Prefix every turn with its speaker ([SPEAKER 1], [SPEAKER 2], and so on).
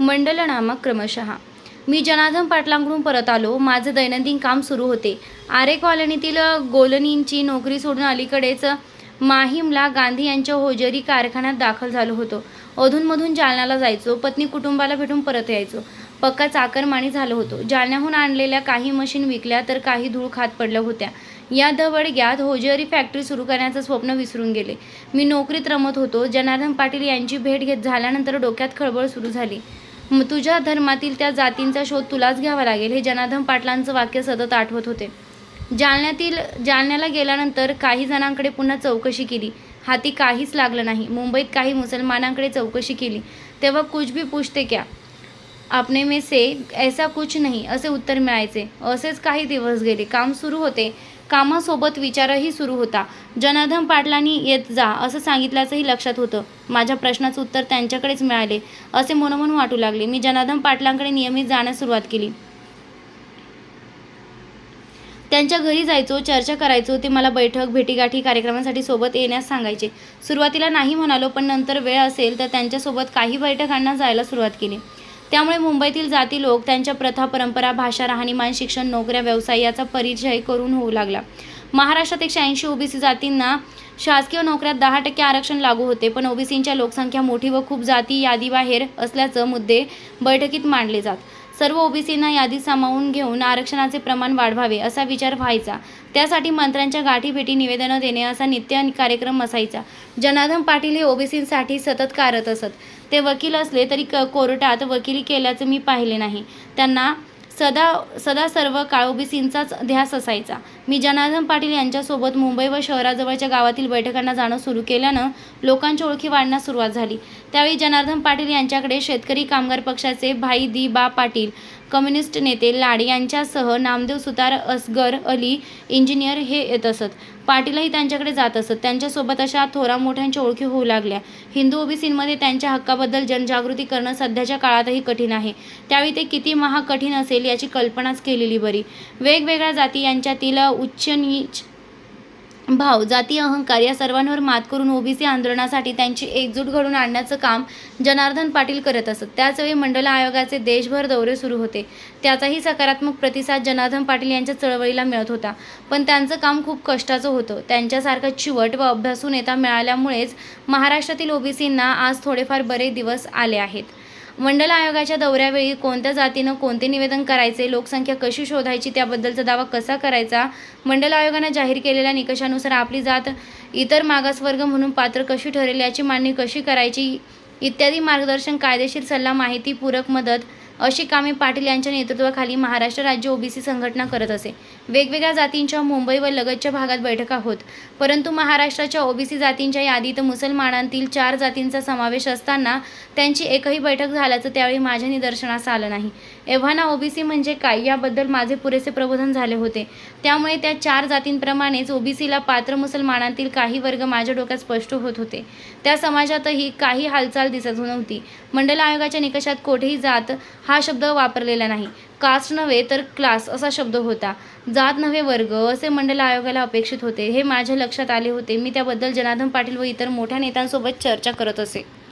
[SPEAKER 1] मंडलनामक क्रमशः. मी जनार्दन पाटलांकडून परत आलो. माझं दैनंदिन काम सुरू होते. आरे कॉलनीतील गोलनींची नोकरी सोडून अलीकडेच माहीमला गांधी यांच्या होजरी कारखान्यात दाखल झालो होतो. अधूनमधून जालन्याला जायचो. पत्नी कुटुंबाला भेटून परत यायचो. पक्का चाकरमानी झालो होतो. जालन्याहून आणलेल्या काही मशीन विकल्या तर काही धूळ खात पडल्या होत्या. या दवडग्यात होजरी फॅक्टरी सुरू करण्याचं स्वप्न विसरून गेले. मी नोकरीत रमत होतो. जनार्दन पाटील यांची भेट घेत झाल्यानंतर डोक्यात खळबळ सुरू झाली. तुझ्या धर्मातील त्या जातींचा शोध तुलाच घ्यावा लागेल हे जनार्दन पाटलांचं वाक्य सतत आठवत होते. जालन्यातील जालन्याला गेल्यानंतर काही जणांकडे पुन्हा चौकशी केली. हाती काहीच लागलं नाही. मुंबईत काही मुसलमानांकडे चौकशी केली. तेव्हा कुछ भी पूछते क्या? आपने में से ऐसा कुछ नाही असे उत्तर मिळायचे. असेच काही दिवस गेले. काम सुरू होते. कामासोबत विचारही सुरू होता. जनार्दन पाटलांनी येत जा असं सांगितल्याचंही लक्षात होतं. माझ्या प्रश्नाचं उत्तर त्यांच्याकडेच मिळाले असे मनोमन वाटू लागले. मी जनार्दन पाटलांकडे नियमित जाण्यास सुरुवात केली. त्यांच्या घरी जायचो चर्चा करायचो ते मला बैठक भेटीगाठी कार्यक्रमांसाठी सोबत येण्यास सांगायचे. सुरुवातीला नाही म्हणालो पण नंतर वेळ असेल तर त्यांच्यासोबत काही बैठकांना जायला सुरुवात केली. त्यामुळे मुंबईतील जाती लोक त्यांच्या प्रथा परंपरा भाषा राहणीमान शिक्षण नोकऱ्या व्यवसाय याचा परिचय करून होऊ लागला. महाराष्ट्रात एकशे ऐंशी ओबीसी जातींना शासकीय नोकऱ्यात दहा टक्के आरक्षण लागू होते पण ओबीसींच्या लोकसंख्या मोठी व खूप जाती यादीबाहेर असल्याचं मुद्दे बैठकीत मांडले जात. सर्व ओबीसींना यादीत सामावून घेऊन आरक्षणाचे प्रमाण वाढवावे असा विचार व्हायचा. त्यासाठी मंत्र्यांच्या गाठीभेटी निवेदनं देणे असा नित्य कार्यक्रम असायचा. जनार्दन पाटील हे ओबीसींसाठी सतत कारत असत. ते वकील असले तरी क कोर्टात वकिली केल्याचं मी पाहिले नाही. त्यांना सदा सदा सर्व काळ ओबीसींचाच ध्यास असायचा. मी जनार्दन पाटील यांच्यासोबत मुंबई व शहराजवळच्या गावातील बैठकांना जाणं सुरू केल्यानं लोकांची ओळखी वाढण्यास सुरुवात झाली. त्यावेळी जनार्दन पाटील यांच्याकडे शेतकरी कामगार पक्षाचे भाई दी बा पाटील कम्युनिस्ट नेते लाड यांच्यासह नामदेव सुतार असगर अली इंजिनियर हे येत असत. पाटीलही त्यांच्याकडे जात असत. त्यांच्यासोबत अशा थोरा मोठ्यांच्या ओळखी होऊ लागल्या. हिंदू ओबीसींमध्ये त्यांच्या हक्काबद्दल जनजागृती करणं सध्याच्या काळातही कठीण आहे. त्यावेळी ते किती महा कठीण असेल याची कल्पनाच केलेली बरी. वेगवेगळ्या जाती यांच्यातील उच्च नीच भाव जाती अहंकार या सर्वांवर मात करून ओबीसी आंदोलनासाठी त्यांची एकजूट घडून आणण्याचं काम जनार्दन पाटील करत असत. त्याचवेळी मंडल आयोगाचे देशभर दौरे सुरू होते. त्याचाही सकारात्मक प्रतिसाद जनार्दन पाटील यांच्या चळवळीला मिळत होता. पण त्यांचं काम खूप कष्टाचं होतं. त्यांच्यासारखा चिवट व अभ्यासू नेता मिळाल्यामुळेच महाराष्ट्रातील ओबीसींना आज थोडेफार बरे दिवस आले आहेत. मंडल आयोगाच्या दौऱ्यावेळी कोणत्या जातीनं कोणते निवेदन करायचे लोकसंख्या कशी शोधायची त्याबद्दलचा दावा कसा करायचा? मंडल आयोगानं जाहीर केलेल्या निकषानुसार आपली जात इतर मागासवर्ग म्हणून पात्र कशी ठरेल याची मांडणी कशी करायची? इत्यादी मार्गदर्शन कायदेशीर सल्ला माहिती पूरक मदत अशी कामे पाटील यांच्या नेतृत्वाखाली महाराष्ट्र राज्य ओबीसी संघटना करत असे. वेगवेगळ्या जातींच्या मुंबई व लगतच्या भागात बैठका होत. परंतु महाराष्ट्राच्या ओबीसी जातींच्या यादीत मुसलमानांतील चार जातींचा समावेश असताना त्यांची एकही बैठक झाल्याचं त्यावेळी माझ्या निदर्शनास आलं नाही. एव्हाना ओबीसी म्हणजे काय? याबद्दल माझे पुरेसे प्रबोधन झाले होते. त्यामुळे त्या चार जातींप्रमाणेच ओबीसीला पात्र मुसलमानांतील काही वर्ग माझ्या डोक्यात स्पष्ट होत होते. त्या समाजातही काही हालचाल दिसत नव्हती. मंडल आयोगाच्या निकषात कोठेही जात हा शब्द वापरलेला नाही. कास्ट नव्हे तर क्लास असा शब्द होता. जात नव्हे वर्ग असे मंडल आयोगाला अपेक्षित होते. हे माझ्या लक्षात आले होते. मी त्याबद्दल जनार्दन पाटील व इतर मोठ्या नेत्यांसोबत चर्चा करत असे.